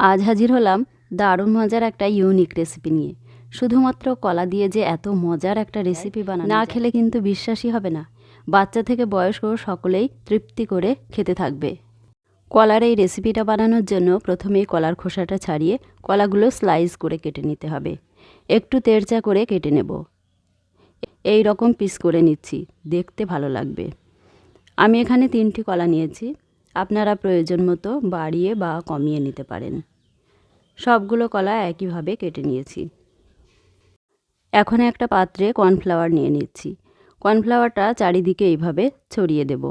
আজ হাজির হলাম দারুণ মজার একটা ইউনিক রেসিপি নিয়ে। শুধুমাত্র কলা দিয়ে যে এত মজার একটা রেসিপি বানানো না খেলে কিন্তু বিশ্বাসই হবে না। বাচ্চা থেকে বয়স্ক সকলেই তৃপ্তি করে খেতে থাকবে। কলার এই রেসিপিটা বানানোর জন্য প্রথমেই কলার খোসাটা ছাড়িয়ে কলাগুলো স্লাইস করে কেটে নিতে হবে। একটু তেরচা করে কেটে নেব। এই রকম পিস করে নিচ্ছি, দেখতে ভালো লাগবে। আমি এখানে তিনটি কলা নিয়েছি। আপনারা প্রয়োজন মতো বাড়িয়ে বা কমিয়ে নিতে পারেন। সবগুলো কলা একইভাবে কেটে নিয়েছি। এখন একটা পাত্রে কর্নফ্লাওয়ার নিয়ে নিচ্ছি। কর্নফ্লাওয়ারটা চারিদিকে এইভাবে ছড়িয়ে দেব।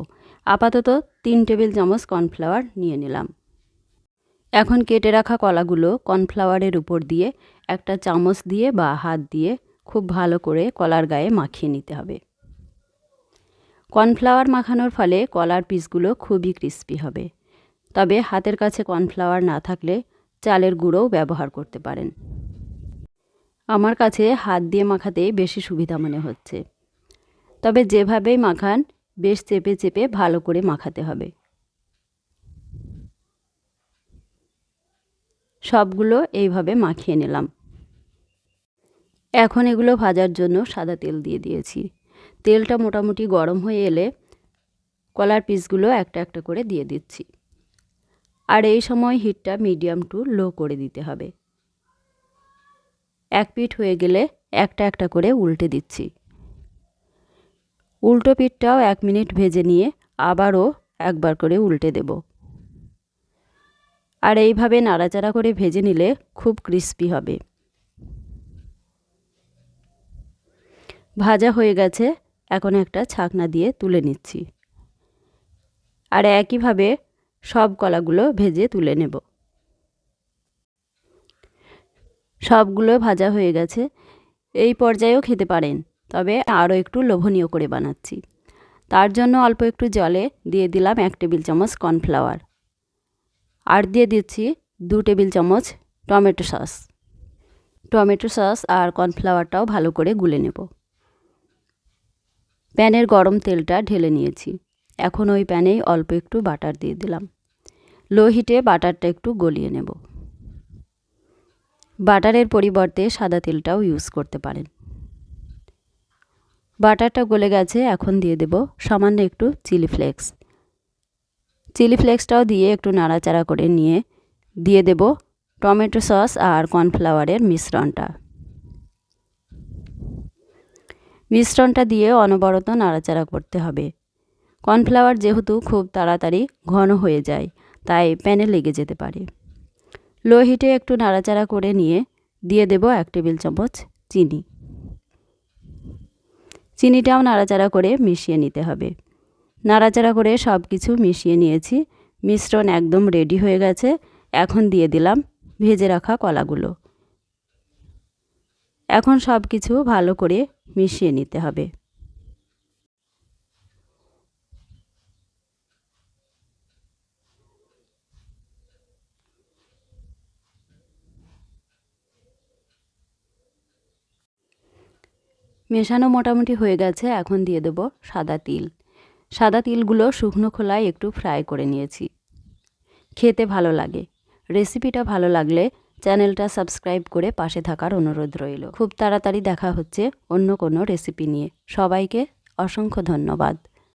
আপাতত তিন টেবিল চামচ কর্নফ্লাওয়ার নিয়ে নিলাম। এখন কেটে রাখা কলাগুলো কর্নফ্লাওয়ারের উপর দিয়ে একটা চামচ দিয়ে বা হাত দিয়ে খুব ভালো করে কলার গায়ে মাখিয়ে নিতে হবে। কর্নফ্লাওয়ার মাখানোর ফলে কলার পিসগুলো খুবই ক্রিস্পি হবে। তবে হাতের কাছে কর্নফ্লাওয়ার না থাকলে চালের গুঁড়োও ব্যবহার করতে পারেন। আমার কাছে হাত দিয়ে মাখাতে বেশি সুবিধা মনে হচ্ছে। তবে যেভাবেই মাখান, বেশ চেপে চেপে ভালো করে মাখাতে হবে। সবগুলো এইভাবে মাখিয়ে নিলাম। এখন এগুলো ভাজার জন্য সাদা তেল দিয়ে দিয়েছি। তেলটা মোটামুটি গরম হয়ে এলে কলার পিসগুলো একটা একটা করে দিয়ে দিচ্ছি। আর এই সময় হিটটা মিডিয়াম টু লো করে দিতে হবে। এক পিঠ হয়ে গেলে একটা একটা করে উল্টে দিচ্ছি। উল্টো পিঠটাও এক মিনিট ভেজে নিয়ে আবারও একবার করে উল্টে দেব। আর এইভাবে নাড়াচাড়া করে ভেজে নিলে খুব ক্রিস্পি হবে। ভাজা হয়ে গেছে, এখন একটা ছাকনা দিয়ে তুলে নিচ্ছি। আর একইভাবে সব কলাগুলো ভেজে তুলে নেব। সবগুলো ভাজা হয়ে গেছে। এই পর্যায়েও খেতে পারেন, তবে আরও একটু লোভনীয় করে বানাচ্ছি। তার জন্য অল্প একটু জলে দিয়ে দিলাম এক টেবিল চামচ কর্নফ্লাওয়ার। আর দিয়ে দিচ্ছি দু টেবিল চামচ টমেটো সস। টমেটো সস আর কর্নফ্লাওয়ারটাও ভালো করে গুলে নেব। প্যানের গরম তেলটা ঢেলে নিয়েছি। এখন ওই প্যানেই অল্প একটু বাটার দিয়ে দিলাম। লো হিটে বাটারটা একটু গলিয়ে নেব। বাটারের পরিবর্তে সাদা তেলটাও ইউজ করতে পারেন। বাটারটা গলে গেছে, এখন দিয়ে দেব সামান্য একটু চিলি ফ্লেক্স। চিলি ফ্লেক্সটাও দিয়ে একটু নাড়াচাড়া করে নিয়ে দিয়ে দেব টমেটো সস আর কর্নফ্লাওয়ারের মিশ্রণটা। মিশ্রণটা দিয়ে অনবরত নাড়াচাড়া করতে হবে। কর্নফ্লাওয়ার যেহেতু খুব তাড়াতাড়ি ঘন হয়ে যায়, তাই প্যানে লেগে যেতে পারে। লো হিটে একটু নাড়াচাড়া করে নিয়ে দিয়ে দেব এক টেবিল চামচ চিনি। চিনিটাও নাড়াচাড়া করে মিশিয়ে নিতে হবে। নাড়াচাড়া করে সব কিছু মিশিয়ে নিয়েছি। মিশ্রণ একদম রেডি হয়ে গেছে। এখন দিয়ে দিলাম ভেজে রাখা কলাগুলো। এখন সব কিছু ভালো করে মিশিয়ে নিতে হবে। মেশানো মোটামুটি হয়ে গেছে, এখন দিয়ে দেবো সাদা তিল। সাদা তিলগুলো শুকনো খোলায় একটু ফ্রাই করে নিয়েছি। খেতে ভালো লাগে। রেসিপিটা ভালো লাগলে চ্যানেলটা সাবস্ক্রাইব করে পাশে থাকার অনুরোধ রইল। খুব তাড়াতাড়ি দেখা হচ্ছে অন্য কোনো রেসিপি নিয়ে। সবাইকে অসংখ্য ধন্যবাদ।